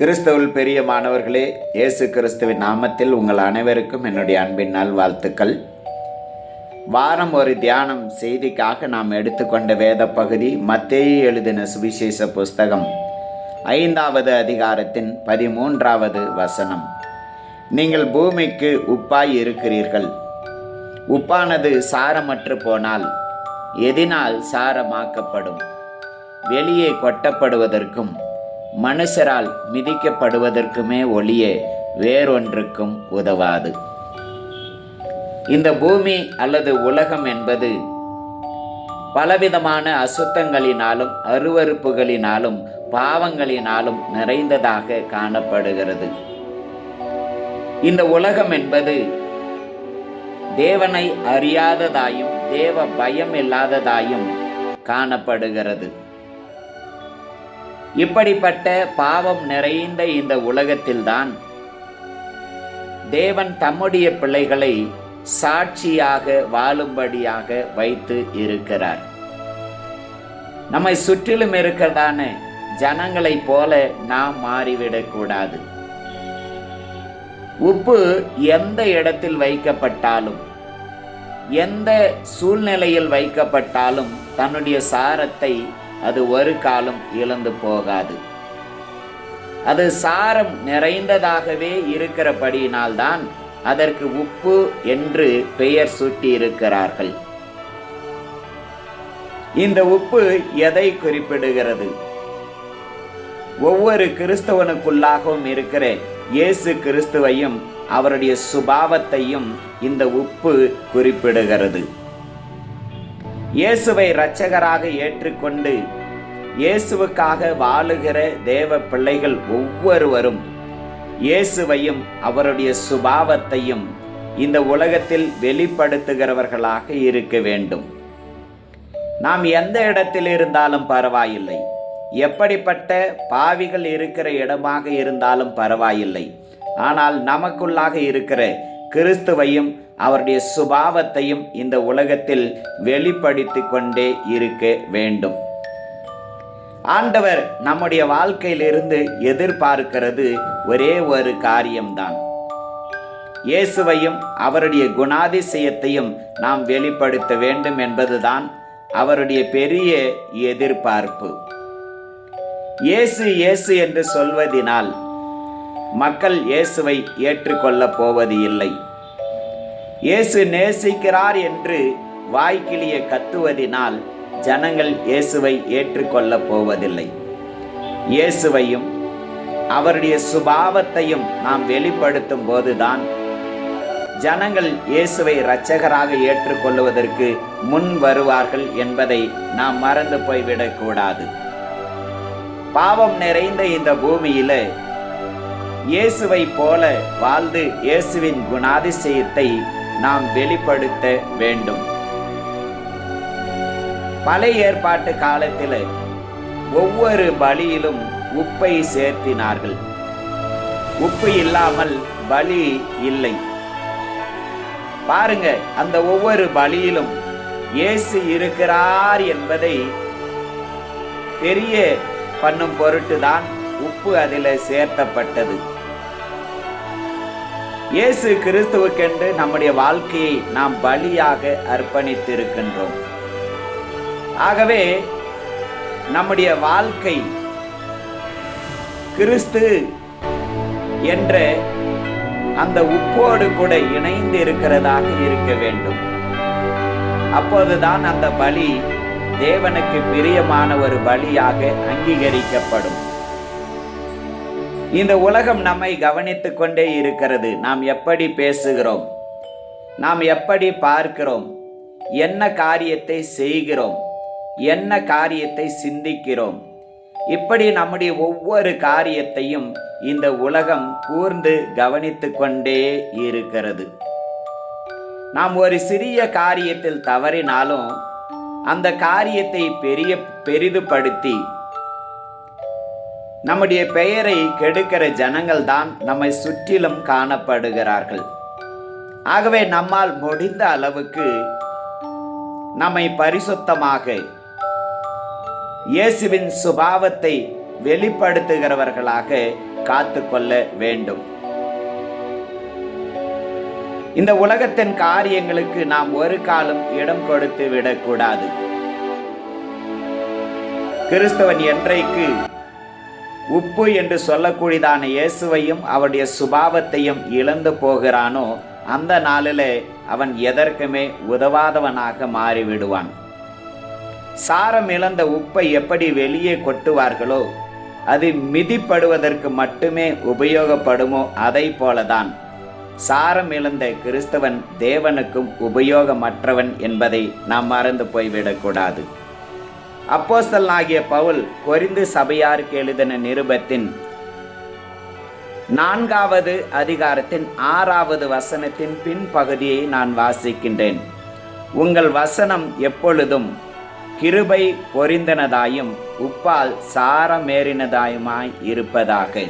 கிறிஸ்தவில் பெரிய மாணவர்களே இயேசு கிறிஸ்துவின் நாமத்தில் உங்கள் அனைவருக்கும் என்னுடைய அன்பின் நல்வாழ்த்துக்கள். வாரம் ஒரு தியானம் செய்திக்காக நாம் எடுத்துக்கொண்ட வேத பகுதி மத்தேயு எழுதின சுவிசேஷ புஸ்தகம் ஐந்தாவது அதிகாரத்தின் பதிமூன்றாவது வசனம். நீங்கள் பூமிக்கு உப்பாய் இருக்கிறீர்கள். உப்பானது சாரமற்று போனால் எதினால் சாரமாக்கப்படும். வெளியே கொட்டப்படுவதற்கும் மனுஷரால் மிதிக்கப்படுவதற்குமே ஒளியே வேறொன்றுக்கும் உதவாது. இந்த பூமி அல்லது உலகம் என்பது பலவிதமான அசுத்தங்களினாலும் அருவறுப்புகளினாலும் பாவங்களினாலும் நிறைந்ததாக காணப்படுகிறது. இந்த உலகம் என்பது தேவனை அறியாததாயும் தேவ பயம் இல்லாததாயும் காணப்படுகிறது. இப்படிப்பட்ட பாவம் நிறைந்த இந்த உலகத்தில்தான் தேவன் தம்முடைய பிள்ளைகளை சாட்சியாக வாழும்படியாக வைத்து இருக்கிறார். நம்மை சுற்றிலும் இருக்கிறதான ஜனங்களைப் போல நாம் மாறிவிடக்கூடாது. உப்பு எந்த இடத்தில் வைக்கப்பட்டாலும் எந்த சூழ்நிலையில் வைக்கப்பட்டாலும் தன்னுடைய சாரத்தை அது ஒரு காலம் இழந்து போகாது. அது சாரம் நிறைந்ததாகவே இருக்கிறபடியினால்தான் அதற்கு உப்பு என்று பெயர் சூட்டியிருக்கிறார்கள். இந்த உப்பு எதை குறிப்பிடுகிறது? ஒவ்வொரு கிறிஸ்தவனுக்குள்ளாகவும் இருக்கிற இயேசு கிறிஸ்துவையும் அவருடைய சுபாவத்தையும் இந்த உப்பு குறிப்பிடுகிறது. இயேசுவை இரட்சகராக ஏற்றுக்கொண்டு இயேசுவுக்காக வாழுகிற தேவ பிள்ளைகள் ஒவ்வொருவரும் இயேசுவையும் அவருடைய சுபாவத்தையும் இந்த உலகத்தில் வெளிப்படுத்துகிறவர்களாக இருக்க வேண்டும். நாம் எந்த இடத்தில் இருந்தாலும் பரவாயில்லை. எப்படிப்பட்ட பாவிகள் இருக்கிற இடமாக இருந்தாலும் பரவாயில்லை. ஆனால் நமக்குள்ளாக இருக்கிற கிறிஸ்துவையும் அவருடைய சுபாவத்தையும் இந்த உலகத்தில் வெளிப்படுத்தி கொண்டே இருக்க வேண்டும். ஆண்டவர் நம்முடைய வாழ்க்கையிலிருந்து எதிர்பார்க்கிறது ஒரே ஒரு காரியம்தான். இயேசுவையும் அவருடைய குணாதிசயத்தையும் நாம் வெளிப்படுத்த வேண்டும் என்பதுதான் அவருடைய பெரிய எதிர்பார்ப்பு. இயேசு இயேசு என்று சொல்வதினால் மக்கள் இயேசுவை ஏற்றுக்கொள்ளப் போவது இல்லை இயேசு நேசிக்கிறார் என்று வாய்க்கிளிய கத்துவதினால் ஜனங்கள் இயேசுவை ஏற்றுக்கொள்ளப் போவதில்லை. இயேசுவையும் அவருடைய சுபாவத்தையும் நாம் வெளிப்படுத்தும் போதுதான் ஜனங்கள் இயேசுவை இரட்சகராக ஏற்றுக்கொள்வதற்கு முன் வருவார்கள் என்பதை நாம் மறந்து போய்விடக்கூடாது. பாவம் நிறைந்த இந்த பூமியில இயேசுவை போல வாழ்ந்து இயேசுவின் குணாதிசயத்தை நாம் வெளிப்படுத்த வேண்டும். பழைய ஏற்பாட்டு காலத்தில் ஒவ்வொரு பலியிலும் உப்பை சேர்த்தினார்கள். உப்பு இல்லாமல் பலி இல்லை. பாருங்க அந்த ஒவ்வொரு பலியிலும் இயேசு இருக்கிறார் என்பதை பெரிய பண்ணும் பொருட்டுதான் உப்பு அதில் சேர்த்தப்பட்டது. இயேசு கிறிஸ்துவுக்கென்று நம்முடைய வாழ்க்கையை நாம் பலியாக அர்ப்பணித்திருக்கின்றோம். ஆகவே நம்முடைய வாழ்க்கை கிறிஸ்து என்ற அந்த உப்போடு கூட இணைந்து இருக்கிறதாக இருக்க வேண்டும். அப்போதுதான் அந்த பலி தேவனுக்கு பிரியமான ஒரு பலியாக அங்கீகரிக்கப்படும். இந்த உலகம் நம்மை கவனித்து கொண்டே இருக்கிறது. நாம் எப்படி பேசுகிறோம்? நாம் எப்படி பார்க்கிறோம்? என்ன காரியத்தை செய்கிறோம்? என்ன காரியத்தை சிந்திக்கிறோம்? இப்படி நம்முடைய ஒவ்வொரு காரியத்தையும் இந்த உலகம் கூர்ந்து கவனித்து கொண்டே இருக்கிறது. நாம் ஒரு சிறிய காரியத்தில் தவறினாலும் அந்த காரியத்தை பெரிய பெரிதுபடுத்தி நம்முடைய பெயரை கெடுக்கிற ஜனங்கள் தான் நம்மை சுற்றிலும் காணப்படுகிறார்கள். ஆகவே நம்மால் முடிந்த அளவுக்கு நம்மை பரிசுத்தமாக இயேசுவின் சுபாவத்தை வெளிப்படுத்துகிறவர்களாக காத்து கொள்ள வேண்டும். இந்த உலகத்தின் காரியங்களுக்கு நாம் ஒரு காலம் இடம் கொடுத்து விடக்கூடாது. கிறிஸ்தவன் என்றைக்கு உப்பு என்று சொல்லக்கூடியதான இயேசுவையும் அவருடைய சுபாவத்தையும் இழந்து போகிறானோ அந்த நாளிலே அவன் எதற்குமே உதவாதவனாக மாறிவிடுவான். சாரம் இழந்த உப்பை எப்படி வெளியே கொட்டுவார்களோ அது மிதிப்படுவதற்கு மட்டுமே உபயோகப்படுமோ அதை போலதான். சாரம் இழந்த கிறிஸ்தவன் தேவனுக்கும் உபயோகமற்றவன் என்பதை நாம் மறந்து போய்விடக்கூடாது. அப்போஸ்தல் ஆகிய பவுல் கொரிந்து சபையாருக்கு எழுதின நிருபத்தின் நான்காவது அதிகாரத்தின் ஆறாவது வசனத்தின் பின்பகுதியை நான் வாசிக்கின்றேன். உங்கள் வசனம் எப்பொழுதும் கிருபை பொரிந்தனதாயும் உப்பால் சாரமேறினதாயுமாய் இருப்பதாக.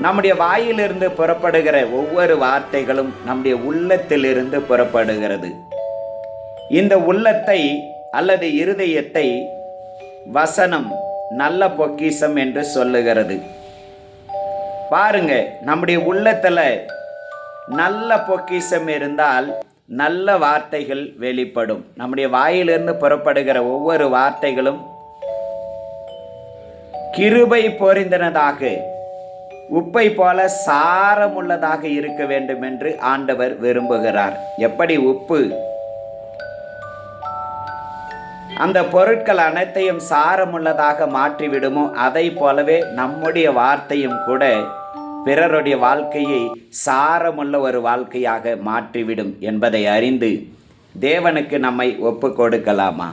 நம்முடைய வாயிலிருந்து புறப்படுகிற ஒவ்வொரு வார்த்தைகளும் நம்முடைய உள்ளத்திலிருந்து புறப்படுகிறது. இந்த உள்ளத்தை அல்லது இருதயத்தை வசனம் நல்ல பொக்கிஷம் என்று சொல்லுகிறது. பாருங்க நம்முடைய உள்ளத்தில் நல்ல பொக்கிஷம் இருந்தால் நல்ல வார்த்தைகள் வெளிப்படும். நம்முடைய வாயிலிருந்து புறப்படுகிற ஒவ்வொரு வார்த்தைகளும் கிருபை பொறிந்தனதாக உப்பை போல சாரமுள்ளதாக இருக்க வேண்டும் என்று ஆண்டவர் விரும்புகிறார். எப்படி உப்பு அந்த பொருட்கள் அனைத்தையும் சாரமுள்ளதாக மாற்றிவிடுமோ? அதை போலவே நம்முடைய வார்த்தையும் கூட பிறருடைய வாழ்க்கையை சாரமுள்ள ஒரு வாழ்க்கையாக மாற்றிவிடும் என்பதை அறிந்து தேவனுக்கு நம்மை ஒப்பு கொடுக்கலாமா?